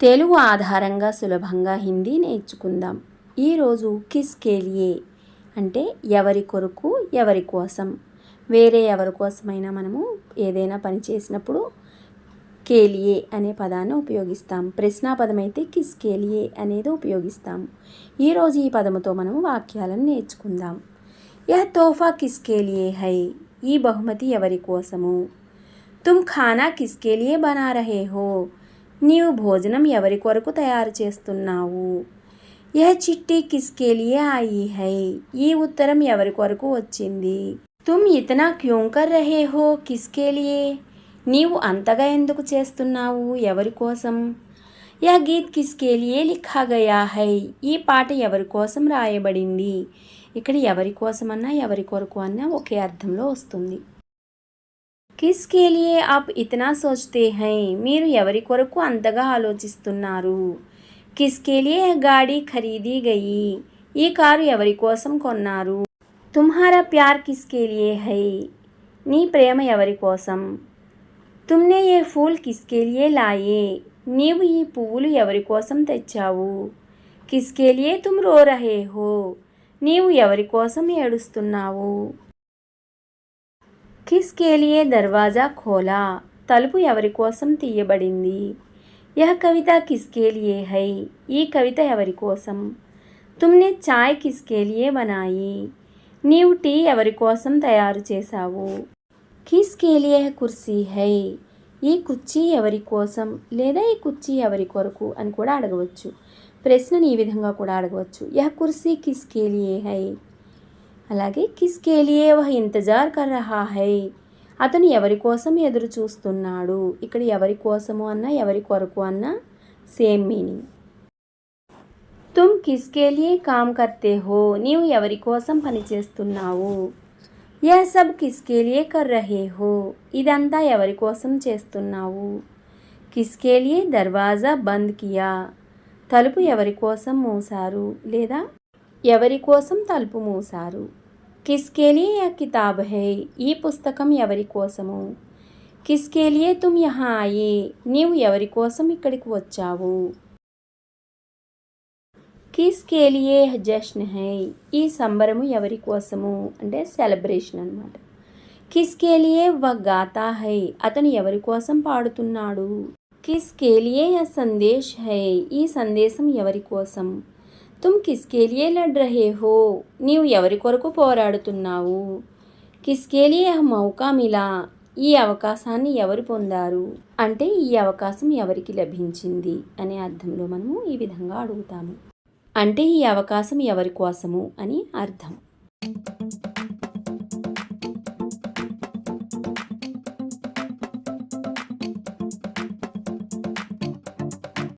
తెలుగు ఆధారంగా సులభంగా హిందీ నేర్చుకుందాం. ఈరోజు కిస్ కేలియే అంటే ఎవరి కొరకు ఎవరి కోసం? వేరే ఎవరి కోసమైనా మనము ఏదైనా పని చేసినప్పుడు కేలియే అనే పదాన్ని ఉపయోగిస్తాం. ప్రశ్నాపదం అయితే కిస్ కేలియే అనేది ఉపయోగిస్తాం. ఈరోజు ఈ పదముతో మనము వాక్యాలను నేర్చుకుందాం. యహ తోఫా కిస్ కేలియే హై ఈ బహుమతి ఎవరి కోసము? తుమ్ ఖానా కిస్కేలియే బనా రహే హో నీవు భోజనం ఎవరి కొరకు తయారు చేస్తున్నావు? యహ చిట్టి కిస్కే లియే ఆయి హై. ఈ ఉత్తరం ఎవరి కొరకు వచ్చింది? తుమ్ ఇతనా క్యూం కర్ రహే హో కిస్కే లియే నీవు అంతగా ఎందుకు చేస్తున్నావు ఎవరి కోసం? యా గీత్ కిస్కే లియే లిఖా గయా హై. ఈ పాట ఎవరి కోసం రాయబడింది? ఇక్కడ ఎవరి కోసమన్నా ఎవరి కొరకు అన్నా ఒకే అర్థంలో వస్తుంది. కిస్కే లియే ఆప్ ఇతనా సోచతే హై మీరు ఎవరి కొరకు అంతగా ఆలోచిస్తున్నారు? కిస్కే లియే గాడి ఖరీదీ గయి ఈ కారు ఎవరి కోసం కొన్నారు? తుమ్హారా ప్యార్ కిస్కే లియే హై నీ ప్రేమ ఎవరి కోసం? తుమ్నే ఏ ఫూల్ కిస్కే లియే లాయే నీవు ఈ పువ్వులు ఎవరి కోసం తెచ్చావు? కిస్కే లియే తుమ్ రో రహే హో నీవు ఎవరి కోసం ఏడుస్తున్నావు? కిస్కేలియే దర్వాజా ఖోలా. తలుపు ఎవరి కోసం తీయబడింది? యహ కవిత కిస్కేలియే హై. ఈ కవిత ఎవరి కోసం? తుమ్నే చాయ్ కిస్కేలియే బనాయి. నీవు టీ ఎవరి కోసం తయారు చేశావు? కిస్కేలియే కుర్సీ హై. ఈ కుర్చీ ఎవరి కోసం లేదా ఈ కుర్చీ ఎవరి కొరకు అని కూడా అడగవచ్చు. ప్రశ్నని ఈ విధంగా కూడా అడగవచ్చు. యహ కుర్సీ కిస్కేలియే హై. అలాగే కిస్కే లియే వహ ఇంతజార్ కర్ రహా హై. అతను ఎవరి కోసం ఎదురు చూస్తున్నాడు? ఇక్కడ ఎవరి కోసము అన్నా ఎవరి కొరకు అన్నా? Same meaning. తుమ్ కిస్కే లియే కామ్ కర్తే హో నీవు ఎవరి కోసం పనిచేస్తున్నావు యహ సబ్ కిస్కే లియే కర్ రహే హో ఇదంతా ఎవరి కోసం చేస్తున్నావు? కిస్కే లియే దర్వాజా బంద్ కియా. తలుపు ఎవరి కోసం మూసారు లేదా ఎవరి కోసం తలుపు మూసారు? కిస్కేలియే యా కితాబ్ హై ఈ పుస్తకం ఎవరి కోసము? కిస్కేలియే తుమ్ యహా ఆయే నీవు ఎవరి కోసం ఇక్కడికి వచ్చావు? కిస్కేలియే జష్న్ హై ఈ సంబరము ఎవరి కోసము? అంటే సెలబ్రేషన్ అనమాట కిస్కేలియే వ గాతా హై అతను ఎవరి కోసం పాడుతున్నాడు? కిస్కే లియే యా సందేశ్ హై ఈ సందేశం ఎవరి కోసం? తుమ్ కిస్కేలియే లడ్ రహే హో నీవు ఎవరి కొరకు పోరాడుతున్నావు? కిస్కేలియే మౌకా మిలా ఈ అవకాశాన్ని ఎవరు పొందారు? అంటే ఈ అవకాశం ఎవరికి లభించింది? అనే అర్థంలో మనము ఈ విధంగా అడుగుతాము. అంటే ఈ అవకాశం ఎవరి కోసము అని అర్థం.